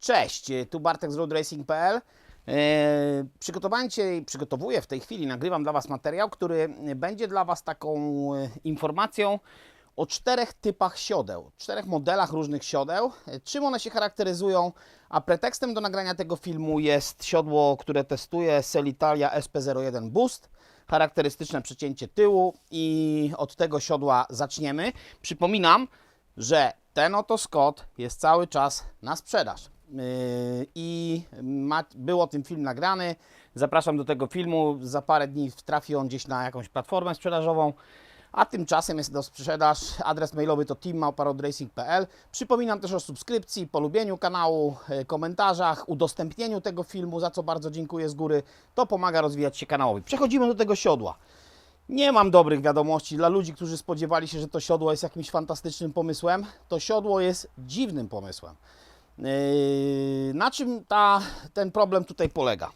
Cześć, tu Bartek z roadracing.pl. E, Przygotowałem przygotowuję w tej chwili, nagrywam dla Was materiał, który będzie dla Was taką e, informacją o czterech typach siodeł, czterech modelach różnych siodeł, e, czym one się charakteryzują, a pretekstem do nagrania tego filmu jest siodło, które testuję, Selitalia SP01 Boost, charakterystyczne przecięcie tyłu i od tego siodła zaczniemy. Przypominam, że ten oto Scott jest cały czas na sprzedaż. Yy, I ma, był o tym film nagrany. Zapraszam do tego filmu. Za parę dni trafi on gdzieś na jakąś platformę sprzedażową. A tymczasem jest do sprzedaż. Adres mailowy to teammałparodracing.pl. Przypominam też o subskrypcji, polubieniu kanału, yy, komentarzach, udostępnieniu tego filmu, za co bardzo dziękuję z góry. To pomaga rozwijać się kanałowi. Przechodzimy do tego siodła. Nie mam dobrych wiadomości dla ludzi, którzy spodziewali się, że to siodło jest jakimś fantastycznym pomysłem. To siodło jest dziwnym pomysłem. Yy, Na czym ta, ten problem tutaj polega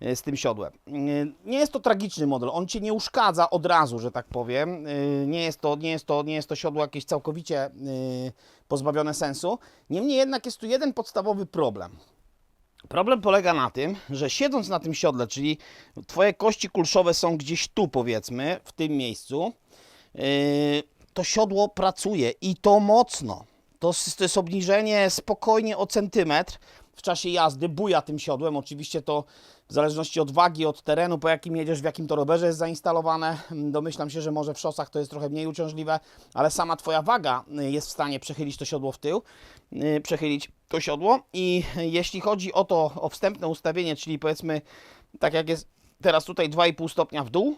yy, z tym siodłem? Yy, Nie jest to tragiczny model, on Cię nie uszkadza od razu, że tak powiem. Nie jest to, nie jest to, nie jest to siodło jakieś całkowicie pozbawione sensu. Niemniej jednak jest tu jeden podstawowy problem. Problem polega na tym, że siedząc na tym siodle, czyli Twoje kości kulszowe są gdzieś tu, powiedzmy, w tym miejscu, yy, to siodło pracuje i to mocno. To, to jest obniżenie spokojnie o centymetr w czasie jazdy, buja tym siodłem. Oczywiście to w zależności od wagi, od terenu, po jakim jedziesz, w jakim to rowerze jest zainstalowane. Mm, Domyślam się, że może w szosach to jest trochę mniej uciążliwe, ale sama Twoja waga y, jest w stanie przechylić to siodło w tył, y, przechylić to siodło i jeśli chodzi o to, o wstępne ustawienie, czyli powiedzmy tak jak jest teraz tutaj 2,5 stopnia w dół,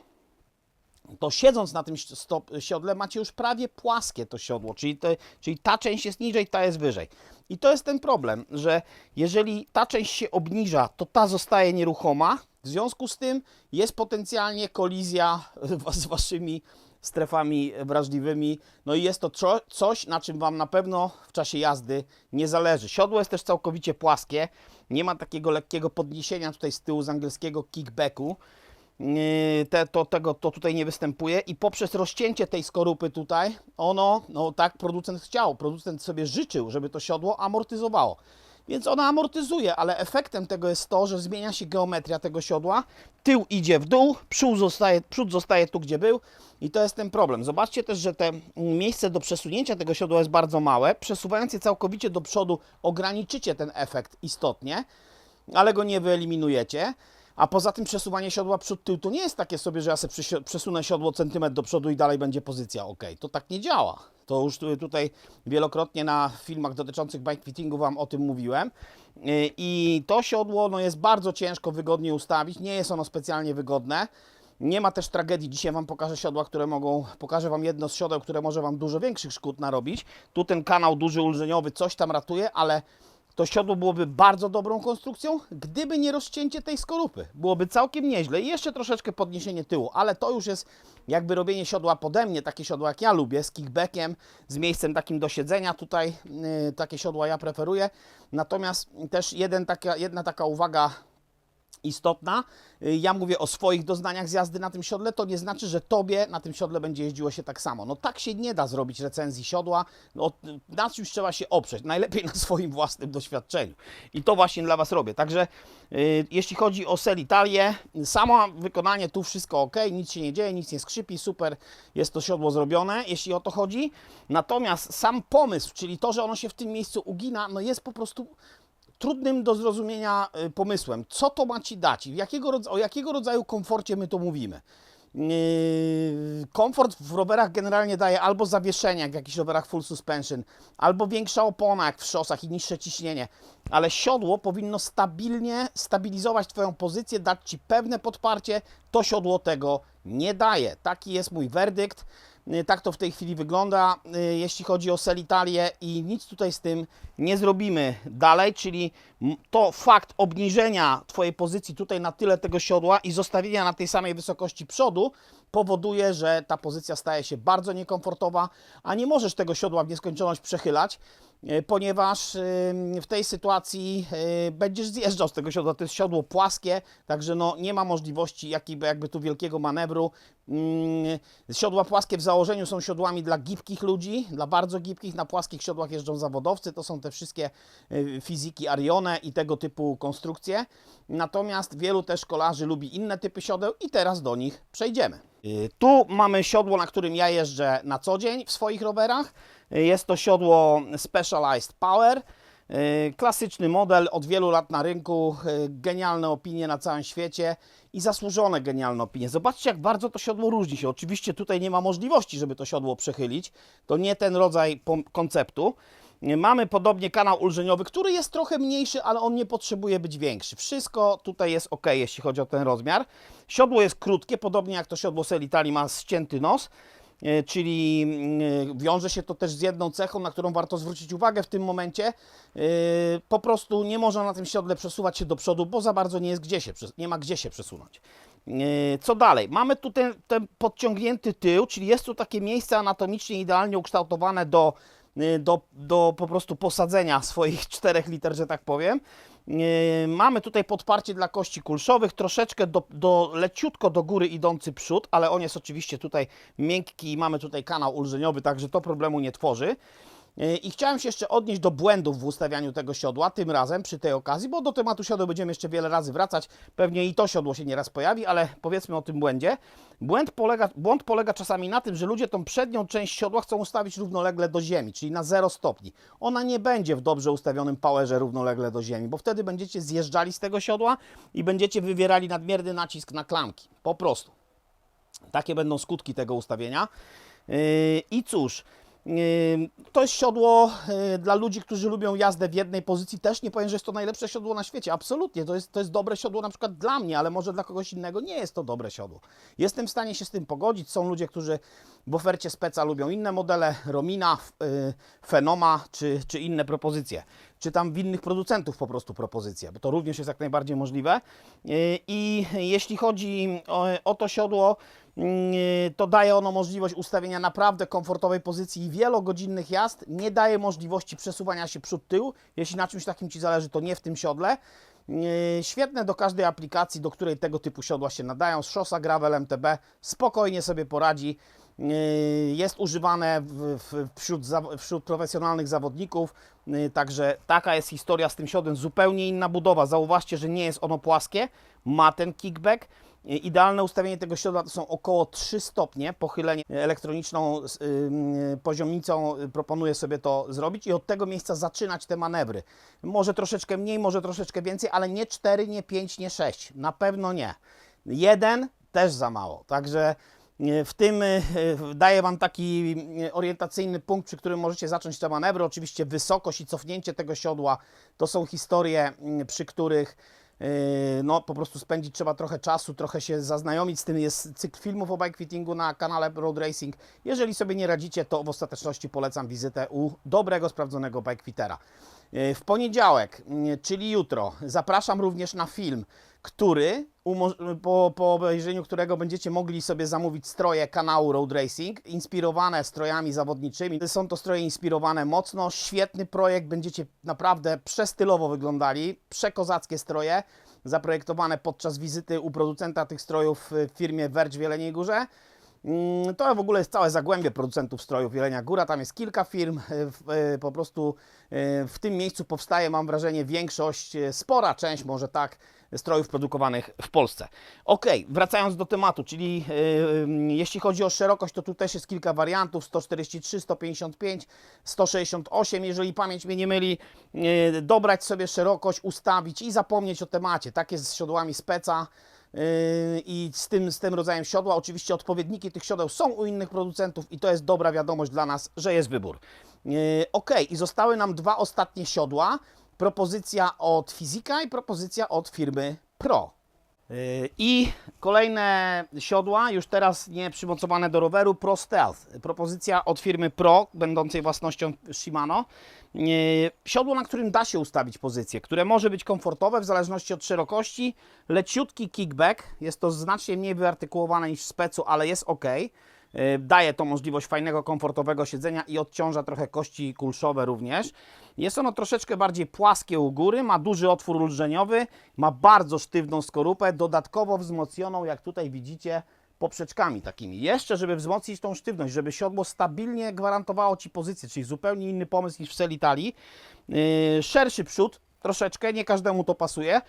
to siedząc na tym stop, siodle macie już prawie płaskie to siodło, czyli, te, czyli ta część jest niżej, ta jest wyżej. I to jest ten problem, że jeżeli ta część się obniża, to ta zostaje nieruchoma, w związku z tym jest potencjalnie kolizja z waszymi strefami wrażliwymi, no i jest to coś, na czym Wam na pewno w czasie jazdy nie zależy. Siodło jest też całkowicie płaskie, nie ma takiego lekkiego podniesienia tutaj z tyłu z angielskiego kickbacku, te, to, tego to tutaj nie występuje i poprzez rozcięcie tej skorupy tutaj, ono, no tak producent chciał, producent sobie życzył, żeby to siodło amortyzowało. Więc ona amortyzuje, ale efektem tego jest to, że zmienia się geometria tego siodła, tył idzie w dół, przód zostaje, przód zostaje tu, gdzie był i to jest ten problem. Zobaczcie też, że te mm, miejsce do przesunięcia tego siodła jest bardzo małe. Przesuwając je całkowicie do przodu, ograniczycie ten efekt istotnie, ale go nie wyeliminujecie. A poza tym przesuwanie siodła przód-tył to nie jest takie sobie, że ja sobie przesunę siodło centymetr do przodu i dalej będzie pozycja ok. To tak nie działa. To już tu- tutaj wielokrotnie na filmach dotyczących bike fittingu Wam o tym mówiłem. Yy, I to siodło no, jest bardzo ciężko wygodnie ustawić. Nie jest ono specjalnie wygodne. Nie ma też tragedii. Dzisiaj Wam pokażę siodła, które mogą, pokażę Wam jedno z siodeł, które może Wam dużo większych szkód narobić. Tu ten kanał duży ulżeniowy coś tam ratuje, ale to siodło byłoby bardzo dobrą konstrukcją, gdyby nie rozcięcie tej skorupy. Byłoby całkiem nieźle i jeszcze troszeczkę podniesienie tyłu, ale to już jest jakby robienie siodła pode mnie, takie siodła jak ja lubię, z kickbackiem, z miejscem takim do siedzenia. Tutaj yy, takie siodła ja preferuję. Natomiast też jeden taka, jedna taka uwaga istotna. Y, Ja mówię o swoich doznaniach z jazdy na tym siodle, to nie znaczy, że tobie na tym siodle będzie jeździło się tak samo. No tak się nie da zrobić recenzji siodła, no, na czymś trzeba się oprzeć, najlepiej na swoim własnym doświadczeniu. I to właśnie dla Was robię. Także y, jeśli chodzi o Selitalię, samo wykonanie tu wszystko ok, nic się nie dzieje, nic nie skrzypi, super jest to siodło zrobione, jeśli o to chodzi. Natomiast sam pomysł, czyli to, że ono się w tym miejscu ugina, no jest po prostu trudnym do zrozumienia y, pomysłem. Co to ma Ci dać? Jakiego, o jakiego rodzaju komforcie my to mówimy? Yy, Komfort w rowerach generalnie daje albo zawieszenie, jak w jakichś rowerach full suspension, albo większa opona, jak w szosach i niższe ciśnienie, ale siodło powinno stabilnie stabilizować Twoją pozycję, dać Ci pewne podparcie. To siodło tego nie daje. Taki jest mój werdykt. Yy, Tak to w tej chwili wygląda, yy, jeśli chodzi o Selitalię i nic tutaj z tym nie zrobimy dalej, czyli to fakt obniżenia Twojej pozycji tutaj na tyle tego siodła i zostawienia na tej samej wysokości przodu powoduje, że ta pozycja staje się bardzo niekomfortowa, a nie możesz tego siodła w nieskończoność przechylać, ponieważ ym, w tej sytuacji e, będziesz zjeżdżał z tego siodła. To jest siodło płaskie, także no nie ma możliwości jakiby, jakby tu wielkiego manewru. Mm, Siodła płaskie w założeniu są siodłami dla gibkich ludzi, dla bardzo gibkich. Na płaskich siodłach jeżdżą zawodowcy. To są te wszystkie y, fiziki Arione i tego typu konstrukcje. Natomiast wielu też kolarzy lubi inne typy siodeł i teraz do nich przejdziemy. Y, Tu mamy siodło, na którym ja jeżdżę na co dzień w swoich rowerach. Jest to siodło Specialized Power. Y, Klasyczny model, od wielu lat na rynku, y, genialne opinie na całym świecie i zasłużone genialne opinie. Zobaczcie, jak bardzo to siodło różni się. Oczywiście tutaj nie ma możliwości, żeby to siodło przechylić. To nie ten rodzaj konceptu. Mamy podobnie kanał ulżeniowy, który jest trochę mniejszy, ale on nie potrzebuje być większy. Wszystko tutaj jest ok, jeśli chodzi o ten rozmiar. Siodło jest krótkie, podobnie jak to siodło Selitali ma ścięty nos. E, czyli mm, wiąże się to też z jedną cechą, na którą warto zwrócić uwagę w tym momencie. E, Po prostu nie można na tym siodle przesuwać się do przodu, bo za bardzo nie jest gdzie się, nie ma gdzie się przesunąć. E, Co dalej? Mamy tu ten, ten podciągnięty tył, czyli jest tu takie miejsce anatomicznie idealnie ukształtowane do, e, do, do po prostu posadzenia swoich 4 liter, że tak powiem. E, Mamy tutaj podparcie dla kości kulszowych, troszeczkę do, do, leciutko do góry idący przód, ale on jest oczywiście tutaj miękki i mamy tutaj kanał ulżeniowy, także to problemu nie tworzy. E, I chciałem się jeszcze odnieść do błędów w ustawianiu tego siodła, tym razem przy tej okazji, bo do tematu siodeł będziemy jeszcze wiele razy wracać. Pewnie i to siodło się nieraz pojawi, ale powiedzmy o tym błędzie. Błęd polega, błąd polega czasami na tym, że ludzie tą przednią część siodła chcą ustawić równolegle do ziemi, czyli na 0 stopni. Ona nie będzie w dobrze ustawionym powerze równolegle do ziemi, bo wtedy będziecie zjeżdżali z tego siodła i będziecie wywierali nadmierny nacisk na klamki. Po prostu. Takie będą skutki tego ustawienia. Yy, I cóż, to jest siodło yy, dla ludzi, którzy lubią jazdę w jednej pozycji. Też nie powiem, że jest to najlepsze siodło na świecie. Absolutnie. To jest, to jest dobre siodło na przykład dla mnie, ale może dla kogoś innego nie jest to dobre siodło. Jestem w stanie się z tym pogodzić. Są ludzie, którzy w ofercie speca lubią inne modele, Romina, yy, Fenoma czy, czy inne propozycje. Czy tam w innych producentów po prostu propozycje, bo to również jest jak najbardziej możliwe. Yy, I jeśli chodzi o, o to siodło, to daje ono możliwość ustawienia naprawdę komfortowej pozycji i wielogodzinnych jazd. Nie daje możliwości przesuwania się przód-tył. Jeśli na czymś takim Ci zależy, to nie w tym siodle. Yy, Świetne do każdej aplikacji, do której tego typu siodła się nadają. Szosa Gravel MTB spokojnie sobie poradzi. Yy, Jest używane wśród, wśród profesjonalnych zawodników, także taka jest historia z tym siodłem. Zupełnie inna budowa. Zauważcie, że nie jest ono płaskie, ma ten kickback. Idealne ustawienie tego siodła to są około 3 stopnie. Pochylenie elektroniczną poziomnicą yy, proponuję sobie to zrobić i od tego miejsca zaczynać te manewry. Może troszeczkę mniej, może troszeczkę więcej, ale nie 4, nie 5, nie 6. Na pewno nie. Jeden też za mało. Także e, w tym e, daję Wam taki orientacyjny punkt, przy którym możecie zacząć te manewry. Oczywiście wysokość i cofnięcie tego siodła to są historie, przy których no, po prostu spędzić trzeba trochę czasu, trochę się zaznajomić z tym. Jest cykl filmów o bike fittingu na kanale Road Racing. Jeżeli sobie nie radzicie, to w ostateczności polecam wizytę u dobrego, sprawdzonego bike fittera. E, W poniedziałek, m, czyli jutro, zapraszam również na film, który, po, po obejrzeniu którego będziecie mogli sobie zamówić stroje kanału Road Racing, inspirowane strojami zawodniczymi. Są to stroje inspirowane mocno, świetny projekt, będziecie naprawdę przestylowo wyglądali, przekozackie stroje, zaprojektowane podczas wizyty u producenta tych strojów w firmie Verge w Jeleniej Górze. Mm, To w ogóle jest całe zagłębie producentów strojów Jelenia Góra. Tam jest kilka firm. e, e, Po prostu e, w tym miejscu powstaje, mam wrażenie, większość, spora część, może tak, strojów produkowanych w Polsce. Ok, wracając do tematu, czyli mm, jeśli chodzi o szerokość, to tu też jest kilka wariantów: 143, 155, 168. Jeżeli pamięć mnie nie myli, dobrać sobie szerokość, ustawić i zapomnieć o temacie. Tak jest z siodłami speca. Yy, i z tym, z tym rodzajem siodła. Oczywiście odpowiedniki tych siodeł są u innych producentów i to jest dobra wiadomość dla nas, że jest wybór. Yy, Ok, i zostały nam dwa ostatnie siodła. Propozycja od Fizika i propozycja od firmy Pro. Yy, I kolejne siodła, już teraz nie przymocowane do roweru, Pro Stealth. Propozycja od firmy Pro, będącej własnością Shimano. Yy, Siodło, na którym da się ustawić pozycję, które może być komfortowe w zależności od szerokości. Leciutki kickback, jest to znacznie mniej wyartykułowane niż w specu, ale jest ok. Yy, Daje to możliwość fajnego, komfortowego siedzenia i odciąża trochę kości kulszowe również. Jest ono troszeczkę bardziej płaskie u góry, ma duży otwór ulżeniowy, ma bardzo sztywną skorupę, dodatkowo wzmocnioną, jak tutaj widzicie, poprzeczkami takimi. Jeszcze, żeby wzmocnić tą sztywność, żeby siodło stabilnie gwarantowało Ci pozycję, czyli zupełnie inny pomysł niż w Celitali. Yy, szerszy przód, troszeczkę, nie każdemu to pasuje.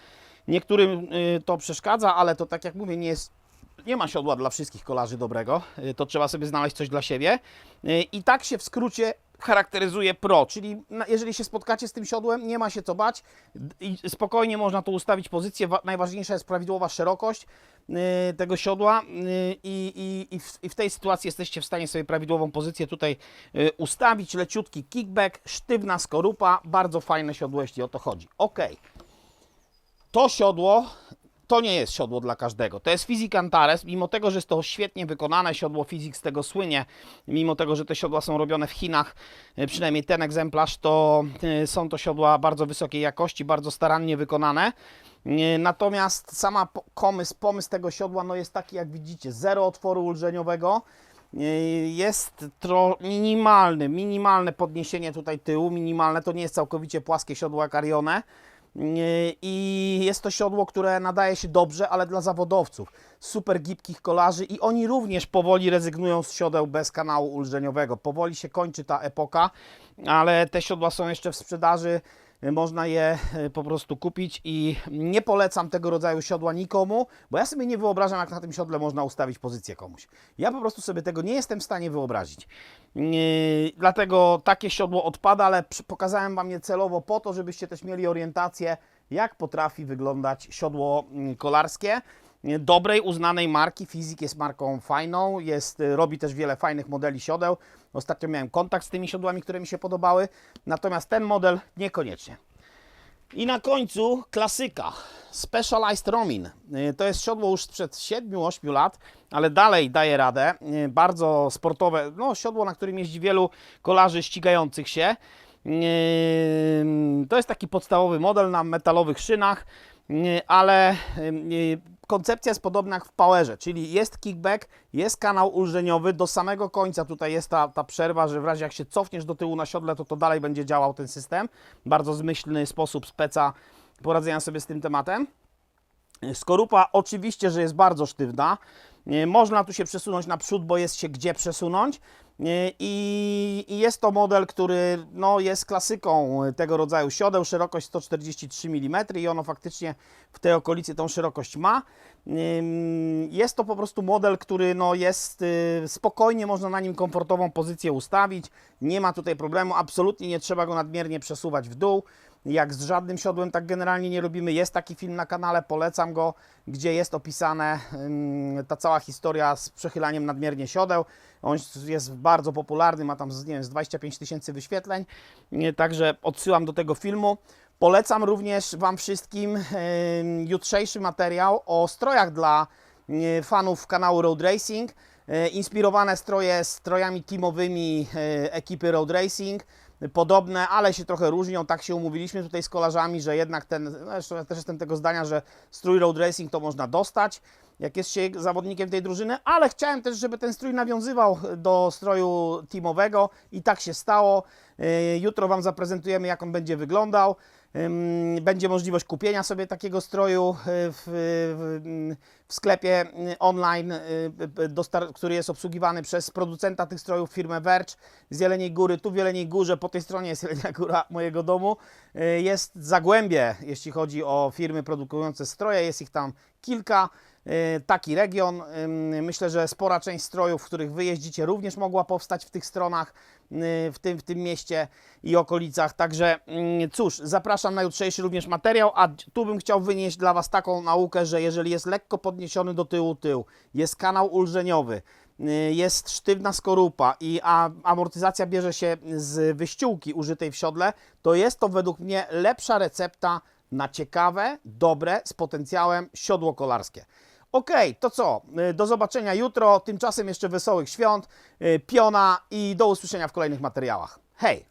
Niektórym yy, to przeszkadza, ale to tak jak mówię, nie jest nie ma siodła dla wszystkich kolarzy dobrego, y, to trzeba sobie znaleźć coś dla siebie. Y, I tak się w skrócie charakteryzuje Pro, czyli jeżeli się spotkacie z tym siodłem, nie ma się co bać spokojnie można tu ustawić pozycję. Wa- Najważniejsza jest prawidłowa szerokość y, tego siodła i, i, i, w, tej sytuacji jesteście w stanie sobie prawidłową pozycję tutaj ustawić. Leciutki kickback, sztywna skorupa, bardzo fajne siodło, jeśli o to chodzi. Ok. To siodło to nie jest siodło dla każdego. To jest Fizik Antares, mimo tego, że jest to świetnie wykonane siodło, Fizik z tego słynie, mimo tego, że te siodła są robione w Chinach, e, przynajmniej ten egzemplarz, to e, są to siodła bardzo wysokiej jakości, bardzo starannie wykonane. E, Natomiast sama po- pomysł, pomysł tego siodła no jest taki, jak widzicie, zero otworu ulżeniowego. Jest tro, minimalny, minimalne podniesienie tutaj tyłu, minimalne, to nie jest całkowicie płaskie siodło jak Arione. I jest to siodło, które nadaje się dobrze, ale dla zawodowców, super gibkich kolarzy i oni również powoli rezygnują z siodeł bez kanału ulżeniowego. Powoli się kończy ta epoka, ale te siodła są jeszcze w sprzedaży. Można je e, po prostu kupić i nie polecam tego rodzaju siodła nikomu, bo ja sobie nie wyobrażam, jak na tym siodle można ustawić pozycję komuś. Ja po prostu sobie tego nie jestem w stanie wyobrazić. Yy, Dlatego takie siodło odpada, ale pokazałem Wam je celowo po to, żebyście też mieli orientację, jak potrafi wyglądać siodło mm, kolarskie. Dobrej, uznanej marki. Fizik jest marką fajną, jest, y, robi też wiele fajnych modeli siodeł. Ostatnio miałem kontakt z tymi siodłami, które mi się podobały, natomiast ten model niekoniecznie. I na końcu klasyka. Specialized Romin. Y, To jest siodło już sprzed 7-8 lat, ale dalej daje radę. Y, Bardzo sportowe, no siodło, na którym jeździ wielu kolarzy ścigających się. To jest taki podstawowy model na metalowych szynach, ale koncepcja jest podobna jak w Powerze, czyli jest kickback, jest kanał ulżeniowy, do samego końca tutaj jest ta, ta przerwa, że w razie jak się cofniesz do tyłu na siodle, to to dalej będzie działał ten system. Bardzo zmyślny sposób speca poradzenia sobie z tym tematem. Skorupa oczywiście, że jest bardzo sztywna. Można tu się przesunąć naprzód, bo jest się gdzie przesunąć. I, jest to model, który no, jest klasyką tego rodzaju siodeł, szerokość 143 mm i ono faktycznie w tej okolicy tą szerokość ma. Jest to po prostu model, który no, jest y, spokojnie, można na nim komfortową pozycję ustawić. Nie ma tutaj problemu, absolutnie nie trzeba go nadmiernie przesuwać w dół. Jak z żadnym siodłem tak generalnie nie robimy. Jest taki film na kanale, polecam go, gdzie jest opisane ta cała historia z przechylaniem nadmiernie siodeł. On jest bardzo popularny, ma tam nie wiem, z 25 tysięcy wyświetleń, także odsyłam do tego filmu. Polecam również Wam wszystkim jutrzejszy materiał o strojach dla y, fanów kanału Road Racing. Y, Inspirowane stroje strojami teamowymi y, ekipy Road Racing podobne, ale się trochę różnią. Tak się umówiliśmy tutaj z kolarzami, że jednak ten, no zresztą ja też jestem tego zdania, że strój road racing to można dostać, jak jest się zawodnikiem tej drużyny, ale chciałem też, żeby ten strój nawiązywał do stroju teamowego i tak się stało. Yy, Jutro Wam zaprezentujemy, jak on będzie wyglądał. Będzie możliwość kupienia sobie takiego stroju yy, w, w, w sklepie yy, online, dostar- który jest obsługiwany przez producenta tych strojów, firmę Verge z Jeleniej Góry. Tu w Jeleniej Górze, po tej stronie jest Jelenia Góra mojego domu. Jest Zagłębie, jeśli chodzi o firmy produkujące stroje. Jest ich tam kilka. Taki region. Myślę, że spora część strojów, w których wy jeździcie, również mogła powstać w tych stronach, w tym, w tym mieście i okolicach. Także mm, cóż, zapraszam na jutrzejszy również materiał, a tu bym chciał wynieść dla Was taką naukę, że jeżeli jest lekko podniesiony do tyłu tył, jest kanał ulżeniowy, yy, jest sztywna skorupa i amortyzacja bierze się z wyściółki użytej w siodle, to jest to według mnie lepsza recepta na ciekawe, dobre, z potencjałem siodło kolarskie. Okej, to co? Y, Do zobaczenia jutro. Tymczasem jeszcze wesołych świąt, y, piona i do usłyszenia w kolejnych materiałach. Hej!